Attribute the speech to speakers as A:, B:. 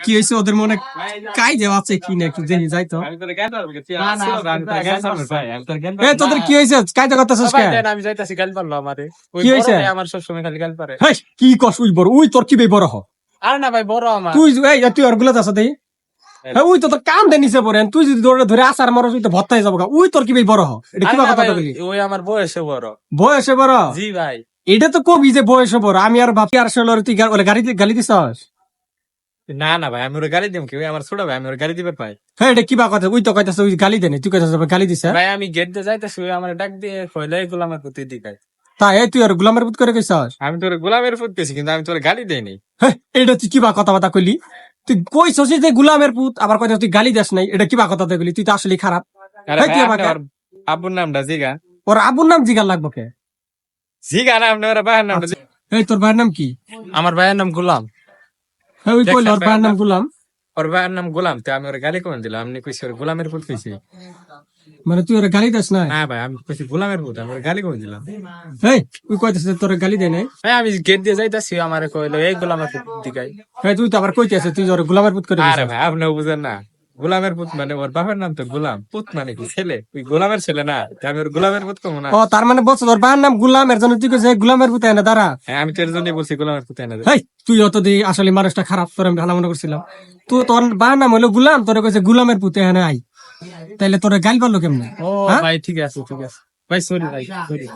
A: কি হয়েছে ওদের মনে কাই দেওয়া আছে কি না একটু জেনে যাই তো। এ তোদের কি হয়েছে? কায়দা করতেছিস কে?
B: আমি যাইতাছি গাল পারল আমারে
A: কি?
B: ভাই আমার সবসময় খালি গাল পারে
A: কি কস উই বড় উই তোর কি বে বড় হ?
B: আর না ভাই বড় আমার
A: তুই এই তুই আর গুলাত আছে দেই? হ্যাঁ। উই তো তোর কাম দে নিছে পড়েন তুই যদি ধরে ধরে আসার মরস উই তো ভত্তাই যাব। উই তোর কি বড় হ? এটা কি কথা বলি
B: ওই আমার বয়সে বড়।
A: বয়সে বড়?
B: জি ভাই।
A: এটা তো কবি যে বয়স বড় আমি আর ভাবছি আর ষোলো তুই ওলে গাড়ি গালি দিছস?
B: না না ভাই আমি ওর গালি দিম কি? ওই আমার ছোট ভাই আমি ওর গালি দিবার পাই।
A: হ্যাঁ এটা কি বা কথা উই তো কইতাছ উই গালি দেনি তুই কইতাছ গালি দিছে?
B: ভাই আমি গেট দিয়ে যাইতাছি ওই আমার ডাক দিয়ে কইলে আমার প্রতি দিকাই।
A: তা এই তুই আর গুলামের পুত করে কইছস?
B: আমি তোর গোলামের ফুট পেয়েছি কিন্তু আমি তোর গালি দেইনি।
A: হ্যাঁ এটা তুই কি বা কথা বাতা কইলি? তুই কইছস যে গুলামের পুত আবার কইতাছ তুই গালি দেস নাই এটা কি বা কথা কইলি? তুই তো আসলে খারাপ। তুই
B: আব্বুর নামটা জিগা।
A: ওর আবুর নাম জিগার লাগবো কে?
B: জিগা না আপনি ওর ভাইয়ের নামটা জিগা।
A: এই তোর ভাইয়ের নাম কি?
B: আমার ভাইয়ের নাম গোলাম।
A: হ্যাঁ ওই কইল ওর ভাইয়ের নাম গুলাম।
B: ওর ভাইয়ের নাম গোলাম তো আমি ওর গালি কোন দিলাম। আপনি কইছি ওর গোলামের ফুট কইছি।
A: মানে তুই ওর গালি দেস না
B: না ভাই আমি কইছি গোলামের ফুট আমি গালি কোন দিলাম।
A: এই তুই কইতাছ যে তোর গালি দেয় নাই।
B: ভাই আমি গেট দিয়ে যাইতাছি আমার কইলো এই গোলামের দিকাই
A: এই তুই তো আবার কইতেছ তুই ওর গুলামের পুত করে
B: আরে ভাই আপনি বুঝেন না। গোলামের পুত মানে ওর বাপের নাম তো গোলাম। পুত মানে কি ছেলে? ওই গোলামের ছেলে না? আমি ওর গোলামের পুত কমু না।
A: ও তার মানে বলছ তোর ভাইয়ের নাম গুলাম এর জন্য তুই এই গুলামের পুত এনে দাঁড়া।
B: হ্যাঁ আমি তোর জন্য বলছি গোলামের পুত এনে।
A: হেই তুই অত দি আসলে মানুষটা খারাপ তোর আমি ভালো মনে করছিলাম। তুই তোর ভাইয়ের নাম হলো গুলাম তোর কইছে গোলামের পুত এনে আই তাইলে তোর গাল পারল কেমনে?
B: ও
A: হ্যাঁ?
B: ভাই ঠিক আছে ঠিক আছে। ভাই সরি ভাই সরি